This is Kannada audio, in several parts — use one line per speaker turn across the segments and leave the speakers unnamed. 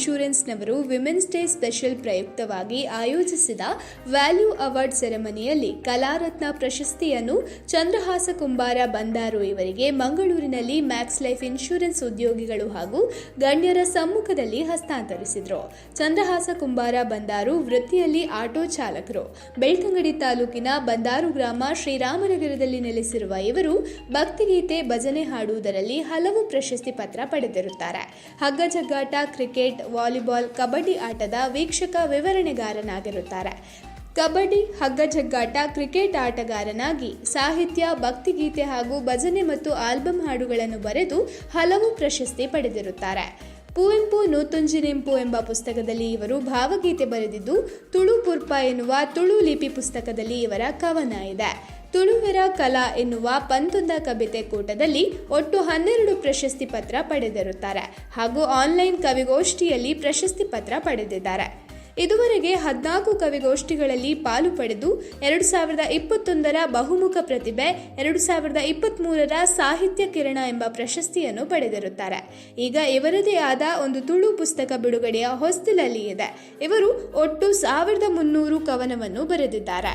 ಇನ್ಶೂರೆನ್ಸ್ನವರು ವಿಮೆನ್ಸ್ ಡೇ ಸ್ಪೆಷಲ್ ಪ್ರಯುಕ್ತವಾಗಿ ಆಯೋಜಿಸಿದ ವ್ಯಾಲ್ಯೂ ಅವಾರ್ಡ್ ಸೆರೆಮನಿಯಲ್ಲಿ ಕಲಾರತ್ನ ಪ್ರಶಸ್ತಿಯನ್ನು ಚಂದ್ರಹಾಸ ಕುಂಬಾರ ಬಂದಾರು ಇವರಿಗೆ ಮಂಗಳೂರಿನಲ್ಲಿ ಮ್ಯಾಕ್ಸ್ ಲೈಫ್ ಇನ್ಶೂರೆನ್ಸ್ ಉದ್ಯೋಗಿಗಳು ಹಾಗೂ ಗಣ್ಯರ ಸಮ್ಮುಖದಲ್ಲಿ ಹಸ್ತಾಂತರಿಸಿದರು. ಚಂದ್ರಹಾಸ ಕುಂಬಾರ ಬಂದಾರು ವೃತ್ತಿಯಲ್ಲಿ ಆಟೋ ಚಾಲಕರು. ಬೆಳ್ತಂಗಡಿ ತಾಲೂಕಿನ ಬಂದಾರು ಗ್ರಾಮ ಶ್ರೀರಾಮನಗರದಲ್ಲಿ ನೆಲೆಸಿರುವ ಇವರು ಭಕ್ತಿಗೀತೆ ಭಜನೆ ಹಾಡುವುದರಲ್ಲಿ ಹಲವು ಪ್ರಶಸ್ತಿ ಪತ್ರ ಪಡೆದಿರುತ್ತಾರೆ. ಹಗ್ಗ ಜಗ್ಗಾಟ ಕ್ರಿಕೆಟ್ ವಾಲಿಬಾಲ್, ಕಬಡ್ಡಿ ಆಟದ ವೀಕ್ಷಕ ವಿವರಣೆಗಾರನಾಗಿರುತ್ತಾರೆ. ಕಬಡ್ಡಿ, ಹಗ್ಗಜಗ್ಗಾಟ, ಕ್ರಿಕೆಟ್ ಆಟಗಾರನಾಗಿ ಸಾಹಿತ್ಯ, ಭಕ್ತಿಗೀತೆ ಹಾಗೂ ಭಜನೆ ಮತ್ತು ಆಲ್ಬಮ್ ಹಾಡುಗಳನ್ನು ಬರೆದು ಹಲವು ಪ್ರಶಸ್ತಿ ಪಡೆದಿರುತ್ತಾರೆ. ಕುವೆಂಪು ನೂತುಂಜಿನೆಂಪು ಎಂಬ ಪುಸ್ತಕದಲ್ಲಿ ಇವರು ಭಾವಗೀತೆ ಬರೆದಿದ್ದು, ತುಳು ಪುರ್ಪ ಎನ್ನುವ ತುಳು ಲಿಪಿ ಪುಸ್ತಕದಲ್ಲಿ ಇವರ ಕವನ ಇದೆ. ತುಳುವೆರ ಕಲಾ ಎನ್ನುವ ಪಂತೊಂದ ಕವಿತೆ ಕೂಟದಲ್ಲಿ ಒಟ್ಟು ಹನ್ನೆರಡು ಪ್ರಶಸ್ತಿ ಪತ್ರ ಪಡೆದಿರುತ್ತಾರೆ ಹಾಗೂ ಆನ್ಲೈನ್ ಕವಿಗೋಷ್ಠಿಯಲ್ಲಿ ಪ್ರಶಸ್ತಿ ಪತ್ರ ಪಡೆದಿದ್ದಾರೆ. ಇದುವರೆಗೆ ಹದಿನಾಲ್ಕು ಕವಿಗೋಷ್ಠಿಗಳಲ್ಲಿ ಪಾಲು ಪಡೆದು ಎರಡು ಸಾವಿರದ ಇಪ್ಪತ್ತೊಂದರ ಬಹುಮುಖ ಪ್ರತಿಭೆ, ಎರಡು ಸಾವಿರದ ಇಪ್ಪತ್ತ್ಮೂರರ ಸಾಹಿತ್ಯ ಕಿರಣ ಎಂಬ ಪ್ರಶಸ್ತಿಯನ್ನು ಪಡೆದಿರುತ್ತಾರೆ. ಈಗ ಇವರದೇ ಆದ ಒಂದು ತುಳು ಪುಸ್ತಕ ಬಿಡುಗಡೆಯ ಹೊಸ್ತಿಲಲ್ಲಿ ಇದೆ. ಇವರು ಒಟ್ಟು ಸಾವಿರದ ಮುನ್ನೂರು ಕವನವನ್ನು ಬರೆದಿದ್ದಾರೆ.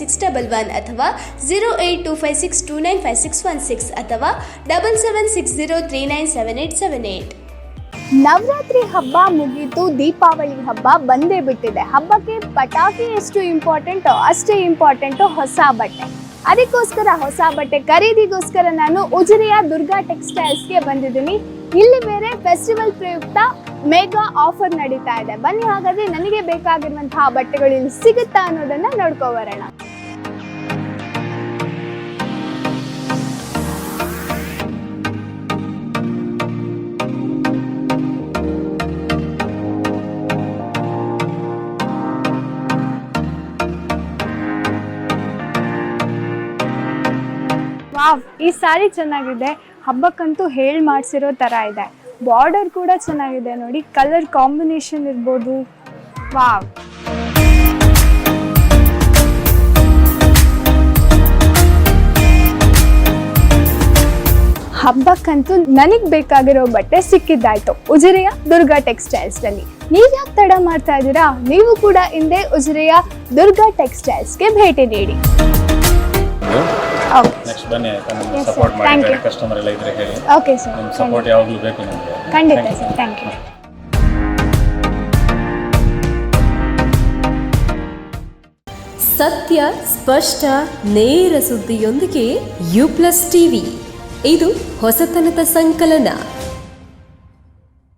six double one ಅಥವಾ zero eight two five six two nine five six one six ಅಥವಾ double seven six zero three nine seven eight seven eight
Navaratri ಹಬ್ಬ ಮುಗೀತು ದೀಪಾವಳಿ ಹಬ್ಬ ಬಂದೇ ಬಿಟ್ಟಿದೆ. ಹಬ್ಬಕ್ಕೆ ಪಟಾಕಿ ಎಷ್ಟು ಇಂಪಾರ್ಟೆಂಟ್ ಅಷ್ಟೇ ಇಂಪಾರ್ಟೆಂಟು ಹೊಸ ಬಟ್ಟೆ. ಅದಕ್ಕೋಸ್ಕರ ಹೊಸ ಬಟ್ಟೆ ಖರೀದಿಗೋಸ್ಕರ ನಾನು ಉಜಿರೆಯ ದುರ್ಗಾ ಟೆಕ್ಸ್ಟೈಲ್ಸ್ಗೆ ಬಂದಿದ್ದೀನಿ. ಇಲ್ಲಿ ಬೇರೆ ಫೆಸ್ಟಿವಲ್ ಪ್ರಯುಕ್ತ ಮೇಗಾ ಆಫರ್ ನಡೀತಾ ಇದೆ. ಬನ್ನಿ ಹಾಗಾದ್ರೆ ನನಗೆ ಬೇಕಾಗಿರುವಂತಹ ಬಟ್ಟೆಗಳು ಇಲ್ಲಿ ಸಿಗುತ್ತಾ ಅನ್ನೋದನ್ನ ನೋಡ್ಕೊ ಬರೋಣ ಈ ಸಾರಿ ಚೆನ್ನಾಗಿದೆ. ಹಬ್ಬಕ್ಕಂತೂ ಹೇಳ್ ಮಾಡಿಸಿರೋ ಥರ ಇದೆ. ಬಾರ್ಡರ್ ಕೂಡ ಚೆನ್ನಾಗಿದೆ ನೋಡಿ ಕಲರ್ ಕಾಂಬಿನೇಷನ್ ಇರ್ಬೋದು. ವಾವ್ ಹಬ್ಬಕ್ಕಂತೂ ನನಗೆ ಬೇಕಾಗಿರೋ ಬಟ್ಟೆ ಸಿಕ್ಕಿದ್ದಾಯ್ತು. ಉಜಿರೆಯ ದುರ್ಗಾ ಟೆಕ್ಸ್ಟೈಲ್ಸ್ನಲ್ಲಿ ನೀವ್ ಯಾಕೆ ತಡ ಮಾಡ್ತಾ ಇದ್ದೀರಾ? ನೀವು ಕೂಡ ಹಿಂದೆ ಉಜಿರೆಯ ದುರ್ಗಾ ಟೆಕ್ಸ್ಟೈಲ್ಸ್ಗೆ ಭೇಟಿ ನೀಡಿ.
ನೆಕ್ಸ್ಟ್ ಬನ್ನಿ ಆಯ್ತಾ? ನಿಮ್ಗೆ ಸಪೋರ್ಟ್ ಮಾಡಿ
you.
ಕಸ್ಟಮರ್ ಎಲ್ಲ ಇದ್ರೆ ಹೇಳಿ
ಓಕೆ ಸರ್
ನಿಮ್ಮ ಸಪೋರ್ಟ್ ಯಾವಾಗಲೂ ಬೇಕು ನಮಗೆ.
ಖಂಡಿತ ಸರ್ ಥ್ಯಾಂಕ್ ಯು
ಸತ್ಯ ಸ್ಪಷ್ಟ ನೇರ ಸುದ್ದಿಯೊಂದಿಗೆ ಯು ಪ್ಲಸ್ ಟಿವಿ ಇದು ಹೊಸತನದ ಸಂಕಲನ.